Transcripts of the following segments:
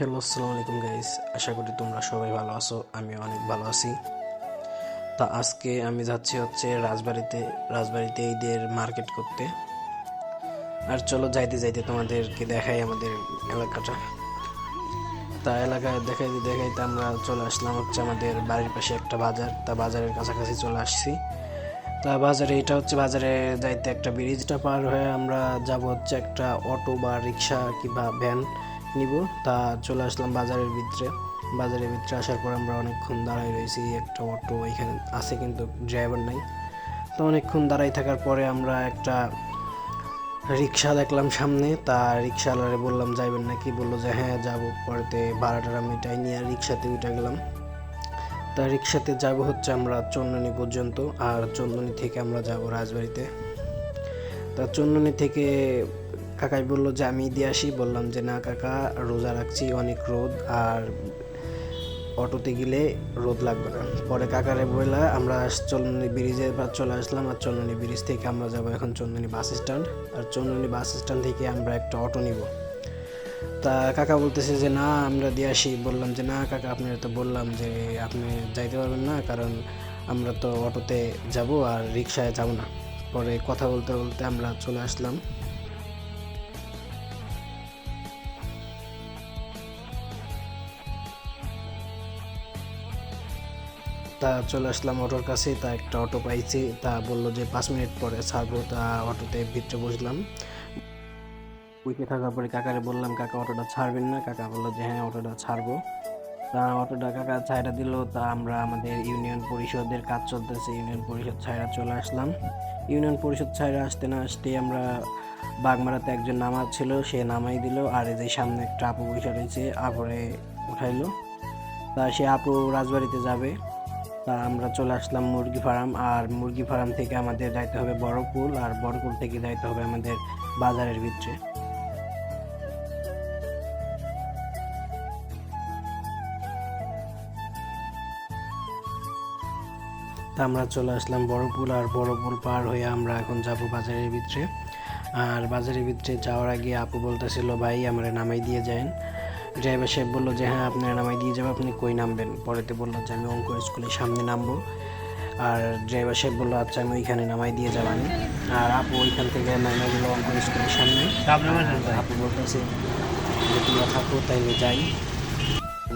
Hello, আসসালামু আলাইকুম guys আশা করি তোমরা সবাই ভালো আছো আমি অনেক ভালো আছি। তা আজকে আমি যাচ্ছি হচ্ছে রাজবাড়িতে রাজবাড়িতে ঈদের মার্কেট করতে। আর চলো যাইতে যাইতে তোমাদেরকে দেখাই আমাদের এলাকাটা। তা এলাকায় দেখাইতে দেখাইতে আমরা চলে আসলাম হচ্ছে আমাদের বাড়ির পাশে একটা বাজার। তা বাজারের কাছাকাছি চলে আসছি। তা বাজারে, এটা হচ্ছে বাজারে যাইতে একটা ব্রিজটা পার হয়ে আমরা যাব হচ্ছে একটা অটো বা রিক্সা কিংবা ভ্যান নিব। তা চলে আসলাম বাজারের ভিতরে। বাজারের ভিতরে আসার পর আমরা অনেকক্ষণ দাঁড়াই রয়েছি। একটা অটো এখানে আছে কিন্তু ড্রাইভার নাই। তো অনেকক্ষণ দাঁড়াই থাকার পরে আমরা একটা রিক্সা দেখলাম সামনে। তা রিক্সাওয়ালারে বললাম, যাইবেন নাকি? বলল যে হ্যাঁ যাব। পরেতে ভাড়াটা মিটাই নিয়ে রিক্সাতে উঠে গেলাম। তা রিক্সাতে যাব হচ্ছে আমরা চন্দনী পর্যন্ত। আর চন্দনী থেকে আমরা যাব রাজবাড়িতে। তা চন্দনী থেকে কাকাই বলল যে, আমি দিয়ে আসি। বললাম যে, না কাকা, রোজা রাখছি, অনেক রোদ, আর অটোতে গেলে রোদ লাগবে না। পরে কাকারে বললা, আমরা চন্দনী ব্রিজে চলে আসলাম, আর চন্দনী ব্রিজ থেকে আমরা যাব এখন চন্দনী বাস স্ট্যান্ড, আর চন্দনী বাস স্ট্যান্ড থেকে আমরা একটা অটো নিব। তা কাকা বলতেছে যে, না, আমরা দিয়ে আসি। বললাম যে, না কাকা, আপনার তো বললাম যে, আপনি যাইতে পারবেন না, কারণ আমরা তো অটোতে যাব আর রিক্সায় যাব না। পরে কথা বলতে বলতে আমরা চলে আসলাম। তা চলে আসলাম অটোর কাছে, তা একটা অটো পাইছি, তা বলল যে পাঁচ মিনিট পরে ছাড়বো, তা অটোতে ভিতরে বসলাম। উইকে থাকার পরে কাকারে বললাম, কাকা, অটোটা ছাড়বেন না। কাকা বলল যে হ্যাঁ অটোটা ছাড়বো। তা অটোটা কাকা ছাইড়া দিল, তা আমরা আমাদের ইউনিয়ন পরিষদের কাজ চলতেছে, ইউনিয়ন পরিষদ ছাইড়া চলে আসলাম। ইউনিয়ন পরিষদ ছাইড়া আসতে না আসতে আমরা বাগমারাতে একজন নামাজ ছিল, সে নামাই দিল, আর এই যে সামনে একটা আপু বসে রয়েছে আপরে উঠাইলো। তা সে আপু রাজবাড়িতে যাবে। আমরা চলে আসলাম মুরগি ফার্ম, আর মুরগি ফার্ম থেকে আমাদের যাইতে হবে বড়কুল আর বড়কুল থেকে যাইতে হবে আমাদের বাজারের ভিতরে। তা আমরা চলে আসলাম বড়পুল আর বড়পুল পার হয়ে আমরা এখন যাব বাজারের ভিতরে। আর বাজারের ভিতরে যাওয়ার আগে আপু বলতেছিল, ভাই, আমরা নামাই দিয়ে যান ড্রাইভার সাহেব বলল যে হ্যাঁ আপনার নামাই দিয়ে যাব আপনি কই নামবেন? পরেতে বলল যে আমি অঙ্ক স্কুলের সামনে নামবো। আর ড্রাইভার সাহেব বলল আচ্ছা আমি ওইখানে নামাই দিয়ে যাবানি। আর আপু ওইখান থেকে নামাই গেলো অঙ্ক স্কুলের সামনে। আপু বলতেছে যে তোমরা থাকো তাইলে যাই।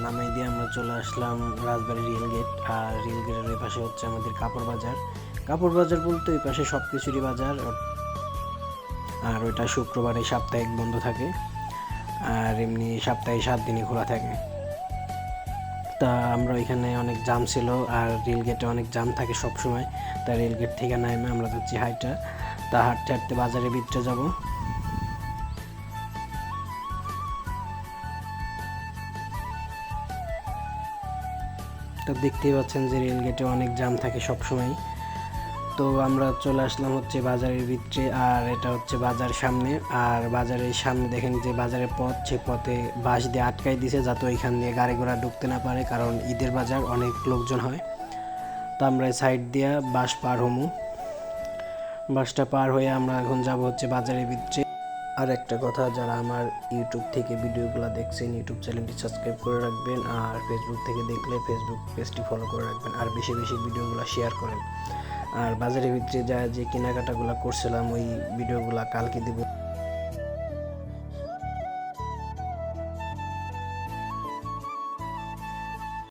নামাই দিয়ে আমরা চলে আসলাম রাজবাড়ি রেল গেট। আর রেল গেটের ওই পাশে হচ্ছে আমাদের কাপড় বাজার। কাপড় বাজার বলতে ওই পাশে সব কিছুরই বাজার। আর ওইটা শুক্রবারে সাপ্তাহিক বন্ধ থাকে। আর এমনি সপ্তাহে সাত দিনই খোলা থাকে। তা আমরা ওইখানে অনেক জাম ছিল আর রেল গেটে অনেক জাম থাকে সব সময় তা রেল গেট থেকে নামে আমরা যাচ্ছি হাইটা। তা হাঁটতে হাঁটতে বাজারে ভিতরে যাব। তো দেখতেই পাচ্ছেন যে রেল গেটে অনেক জাম থাকে সব সময় তো আমরা চলে আসলাম হচ্ছে বাজারের ভিতরে, আর এটা হচ্ছে বাজার সামনে। আর বাজারের সামনে দেখেন যে বাজারের পথ, সে পথে বাঁশ দিয়ে আটকাই দিছে যাতে ওইখান দিয়ে গাড়ি ঘোড়া ঢুকতে না পারে, কারণ ঈদের বাজার অনেক লোকজন হয়। তো আমরা সাইড দিয়ে বাস পার হমু। বাসটা পার হয়ে আমরা এখন যাব হচ্ছে বাজারের ভিতরে। আর একটা কথা, যারা আমার ইউটিউব থেকে ভিডিওগুলো দেখছেন, ইউটিউব চ্যানেলটি সাবস্ক্রাইব করে রাখবেন, আর ফেসবুক থেকে দেখলে ফেসবুক পেজটি ফলো করে রাখবেন, আর বেশি বেশি ভিডিওগুলো শেয়ার করেন। আর বাজারে ভিতরে যা যে কেনাকাটাগুলো করছিলাম ওই ভিডিওগুলো কালকে দেবো।